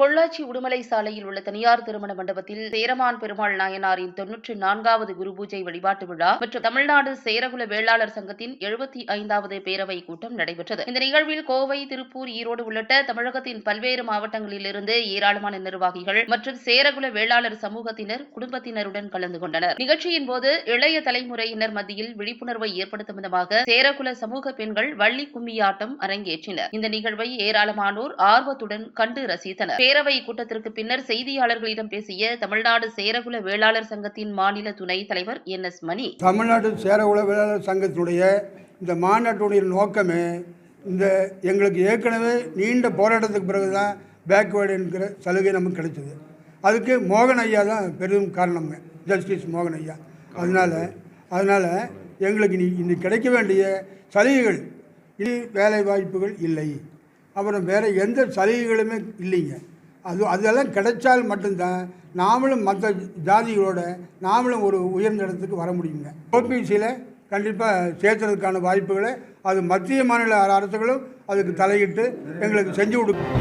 பொள்ளாச்சி உடுமலை சாலையில் உள்ள தனியார் திருமண மண்டபத்தில் சேரமான் பெருமாள் நாயனாரின் தொன்னூற்றி நான்காவது குரு பூஜை வழிபாட்டு விழா மற்றும் தமிழ்நாடு சேரகுல வேளாளர் சங்கத்தின் எழுபத்தி ஐந்தாவது பேரவை கூட்டம் நடைபெற்றது. இந்த நிகழ்வில் கோவை திருப்பூர் ஈரோடு உள்ளிட்ட தமிழகத்தின் பல்வேறு மாவட்டங்களிலிருந்து ஏராளமான நிர்வாகிகள் மற்றும் சேரகுல வேளாளர் சமூகத்தினர் குடும்பத்தினருடன் கலந்து கொண்டனர். நிகழ்ச்சியின் போது இளைய தலைமுறையினர் மத்தியில் விழிப்புணர்வை ஏற்படுத்தும் விதமாக சேரகுல சமூக பெண்கள் வள்ளி கும்மியாட்டம் அரங்கேற்றினர். இந்த நிகழ்வை ஏராளமானோர் ஆர்வத்துடன் கண்டு ரசித்தனர். பேரவை கூட்டத்திற்கு பின்னர் செய்தியாளர்களிடம் பேசிய தமிழ்நாடு சேரகுல வேளாளர் சங்கத்தின் மாநில துணைத் தலைவர் என் எஸ் மணி. தமிழ்நாடு சேர வேளாளர் சங்கத்தினுடைய இந்த மாநாட்டுடைய நோக்கமே இந்த எங்களுக்கு ஏற்கனவே நீண்ட போராட்டத்துக்கு பிறகு தான் பேக்வேர்டு என்கிற சலுகை நமக்கு கிடைச்சது. அதுக்கு மோகன் ஐயா தான் பெரும் காரணங்க ஜஸ்டிஸ் மோகன் ஐயா. அதனால் அதனால் எங்களுக்கு இனி இன்னைக்கு கிடைக்க வேண்டிய சலுகைகள் இனி வேலை வாய்ப்புகள் இல்லை. அப்புறம் வேறு எந்த சலுகைகளுமே இல்லைங்க. அது அதெல்லாம் கிடைச்சால் மட்டும்தான் நாமளும் மற்ற ஜாதிகளோட நாமளும் ஒரு உயர்ந்த இடத்துக்கு வர முடியுங்க. ஓபிசியில் கண்டிப்பாக சேர்த்துறதுக்கான வாய்ப்புகளை அது மத்திய மாநில அரசுகளும் அதுக்கு தலையிட்டு எங்களுக்கு செஞ்சு கொடுக்கும்.